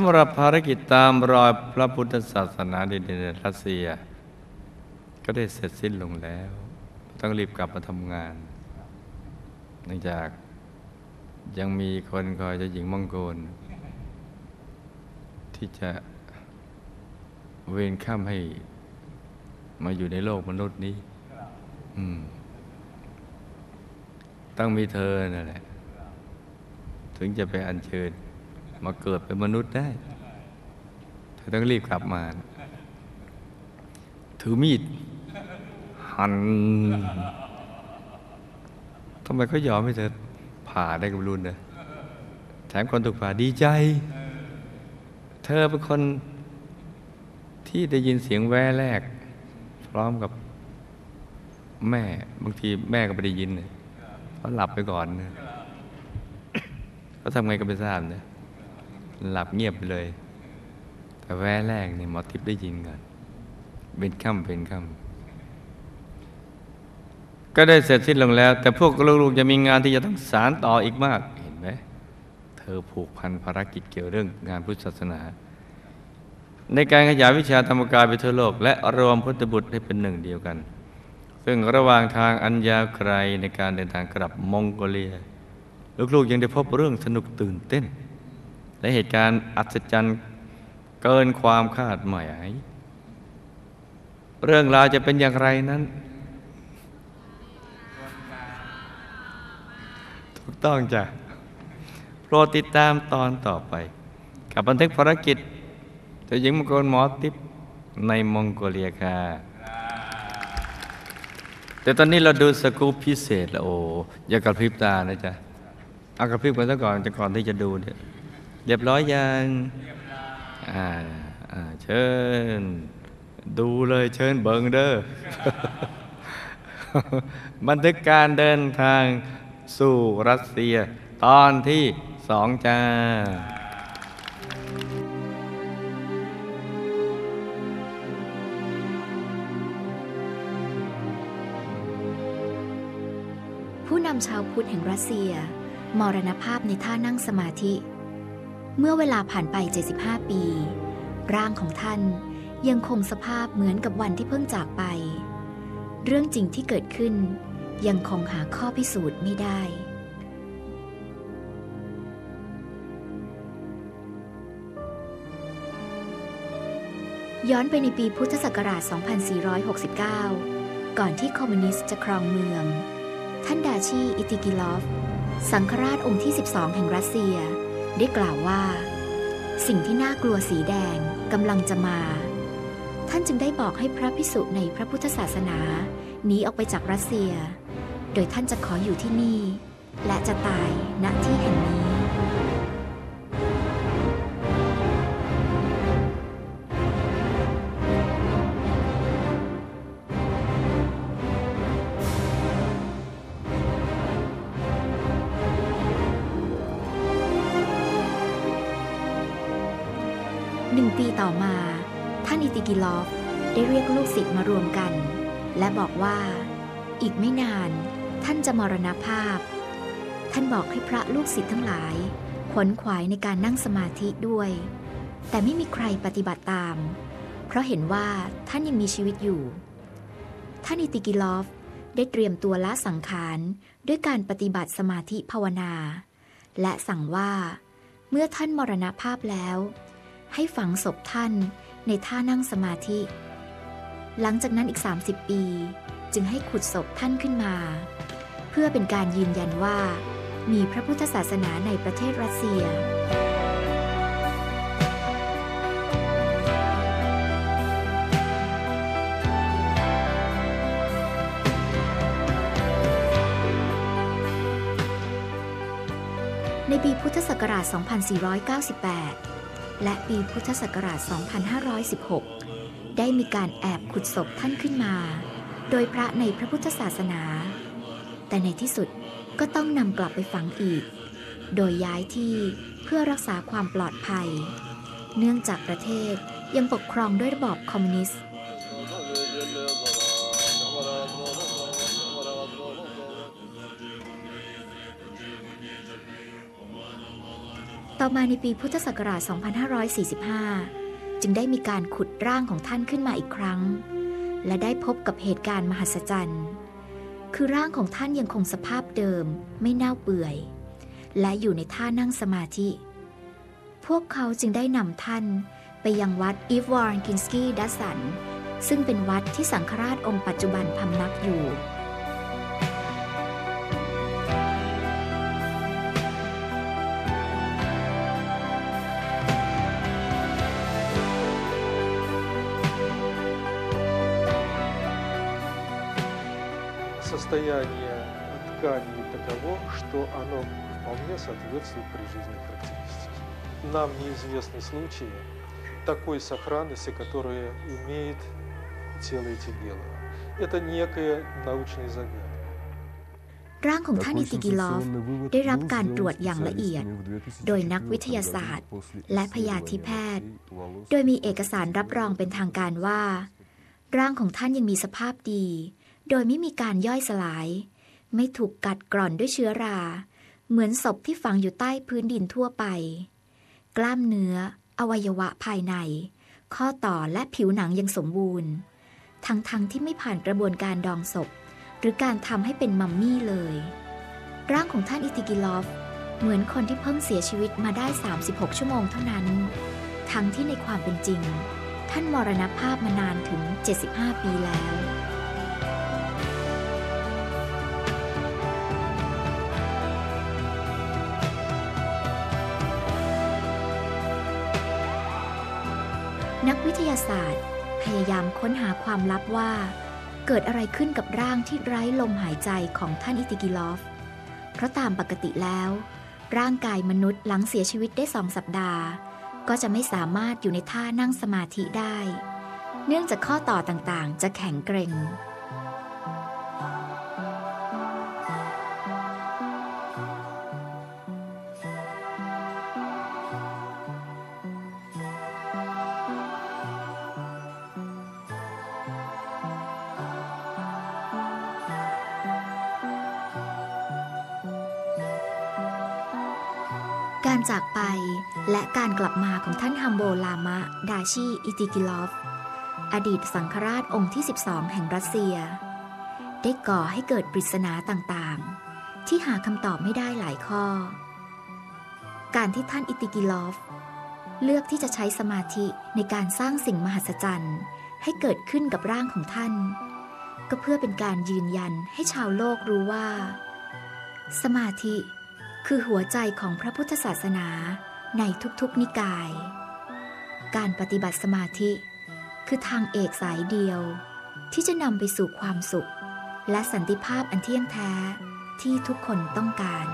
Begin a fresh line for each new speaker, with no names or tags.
ำหรับภารกิจตามรอยพระพุทธศาสนาในดินรัสเซีย ก็ได้เสร็จสิ้นลงแล้ว ต้องรีบกลับมาทำงาน เนื่องจากยังมีคนคอยจะหญิงมองโกลที่จะเวรข้ามให้มาอยู่ในโลกมนุษย์นี้ต้องมีเธอนั่นแหละ ถึงจะไปอัญเชิญ มาเกิดเป็นมนุษย์ได้ เธอต้องรีบกลับมา ถือมีด หันทำไมเขายอมให้เธอผ่าได้กับรุนเนะแถมคนถูกผ่าดีใจ เธอเป็นคนที่ได้ยินเสียงแว่แรก พร้อมกับแม่บางทีแม่ก็ไม่ได้ยินเนี่ยเขาหลับไปก่อนเนี่ยเขาทำไงก็ไม่ทราบเนี่ย หลับเงียบไปเลย แต่แว่แรกเนี่ยหมอทิพย์ได้ยินกันเป็นค่ำเป็นค่ำก็ได้เสร็จสิ้นลงแล้ว แต่พวกลูกๆจะมีงานที่จะต้องสารต่ออีกมากเห็นไหมเธอผูกพันภารกิจเกี่ยวเรื่องงานพุทธศาสนา ในการขยายวิชาธรรมกายไปทั่วโลก และรวมพุทธบุตรให้เป็นหนึ่งเดียวกัน ซึ่งระหว่างทางอันยาวไกลในการเดินทางกลับมองโกเลีย ลูกๆยังได้พบเรื่องสนุกตื่นเต้น และเหตุการณ์อัศจรรย์เกินความคาดหมาย เรื่องราวจะเป็นอย่างไรนั้น ถูกต้องจ้ะโปรดติดตามตอนต่อไป กับบันทึกภารกิจเจะหญิงมงกรหมอติปในมองโกเลียค่ะแต่ตอนนี้เราดูสกูปพิเศษแล้วโอ้อย่ากระพริบตานะจ๊ะเอากระพริบกันซะก่อนจะก่อนที่จะดูเนี่ย เรียบร้อยยังอ่าอ่าเชิญ ดูเลยเชิญเบิงเด้อบันทึกการเดินทางสู่รัสเซีย ตอนที่สองจ้า
ผู้นำชาวพุทธแห่งรัสเซีย มรณภาพในท่านั่งสมาธิ เมื่อเวลาผ่านไป 75 ปี ร่างของท่านยังคงสภาพเหมือนกับวันที่เพิ่งจากไป เรื่องจริงที่เกิดขึ้น ยังคงหาข้อพิสูจน์ไม่ได้ ย้อนไปในปีพุทธศักราช 2469 ก่อนที่คอมมิวนิสต์จะครองเมือง ท่านดาชี อิติกิลอฟ สังฆราชองค์ที่ 12 แห่งรัสเซีย ได้กล่าวว่า สิ่งที่น่ากลัวสีแดงกำลังจะมา ท่านจึงได้บอกให้พระพิสุในพระพุทธศาสนาหนีออกไปจากรัสเซีย โดยท่านจะขออยู่ที่นี่ และจะตายณที่แห่งนี้ หนึ่งปีต่อมา ท่านอิติกิลอฟได้เรียกลูกศิษย์มารวมกัน และบอกว่า อีกไม่นานท่านจะมรณภาพ ท่านบอกให้พระลูกศิษย์ทั้งหลาย ขวนขวายในการนั่งสมาธิด้วย แต่ไม่มีใครปฏิบัติตาม เพราะเห็นว่าท่านยังมีชีวิตอยู่ ท่านอิติกิลอฟได้เตรียมตัวละสังขารด้วยการปฏิบัติสมาธิภาวนา และสั่งว่า เมื่อท่านมรณภาพแล้ว ให้ฝังศพท่านในท่านั่งสมาธิ หลังจากนั้นอีก 30 ปี จึงให้ขุดศพท่านขึ้นมา เพื่อเป็นการยืนยันว่า มีพระพุทธศาสนาในประเทศรัสเซียในปีพุทธศักราช 2498 และปีพุทธศักราช 2516 ได้มีการแอบขุดศพท่านขึ้นมา โดยพระในพระพุทธศาสนา แต่ในที่สุดก็ต้องนำกลับไปฝังอีก โดยย้ายที่เพื่อรักษาความปลอดภัย เนื่องจากประเทศยังปกครองด้วยระบอบคอมมิวนิสต์ ต่อมาในปีพุทธศักราช 2545 จึงได้มีการขุดร่างของท่านขึ้นมาอีกครั้ง และได้พบกับเหตุการณ์มหัศจรรย์ คือร่างของท่านยังคงสภาพเดิมไม่เน่าเปื่อย และอยู่ในท่านั่งสมาธิ พวกเขาจึงได้นำท่านไปยังวัดอีฟวอร์นกินสกี้ดัสัน ซึ่งเป็นวัดที่สังฆราชองค์ปัจจุบันพำนักอยู่
состояние ткани таково, что оно вполне соответствует прижизненной характеристике. Нам неизвестны случаи такой сохранности, которая имеет тело Этигелова. Это некая научная загадка.
ร่างของท่านอิติกิลอฟ ได้รับการตรวจอย่างละเอียด โดยนักวิทยาศาสตร์ และพยาธิแพทย์ โดยมีเอกสารรับรองเป็นทางการว่า ร่างของท่านยังมีสภาพดี โดยไม่มีการย่อยสลาย ไม่ถูกกัดกร่อนด้วยเชื้อรา เหมือนศพที่ฝังอยู่ใต้พื้นดินทั่วไป กล้ามเนื้อ อวัยวะภายใน ข้อต่อและผิวหนังยังสมบูรณ์ ทั้งๆทที่ไม่ผ่านกระบวนการดองศพ หรือการทำให้เป็นมัมมี่เลย ร่างของท่านอิติกิลอฟ เหมือนคนที่เพิ่งเสียชีวิตมาได้ 36 ชั่วโมงเท่านั้น ทั้งที่ในความเป็นจริง ท่านมรณภาพมานานถึง 75 ปีแล้ว นักวิทยาศาสตร์ พยายามค้นหาความลับว่า เกิดอะไรขึ้นกับร่างที่ไร้ลมหายใจของท่านอิติกิลอฟ เพราะตามปกติแล้ว ร่างกายมนุษย์หลังเสียชีวิตได้สองสัปดาห์ ก็จะไม่สามารถอยู่ในท่านั่งสมาธิได้ เนื่องจากข้อต่อต่างๆ จะแข็งเกร็ง การจากไปและการกลับมาของท่านฮัมโบลามะ ดาชี อิติกิลอฟ อดีตสังฆราชองค์ที่ 12 แห่งรัสเซีย ได้ก่อให้เกิดปริศนาต่างๆ ที่หาคำตอบไม่ได้หลายข้อ การที่ท่านอิติกิลอฟ เลือกที่จะใช้สมาธิในการสร้างสิ่งมหัศจรรย์ให้เกิดขึ้นกับร่างของท่าน ก็เพื่อเป็นการยืนยันให้ชาวโลกรู้ว่า สมาธิ คือหัวใจของพระพุทธศาสนาในทุกๆนิกาย การปฏิบัติสมาธิ คือทางเอกสายเดียว ที่จะนำไปสู่ความสุข และสันติภาพอันเที่ยงแท้ที่ทุกคนต้องการ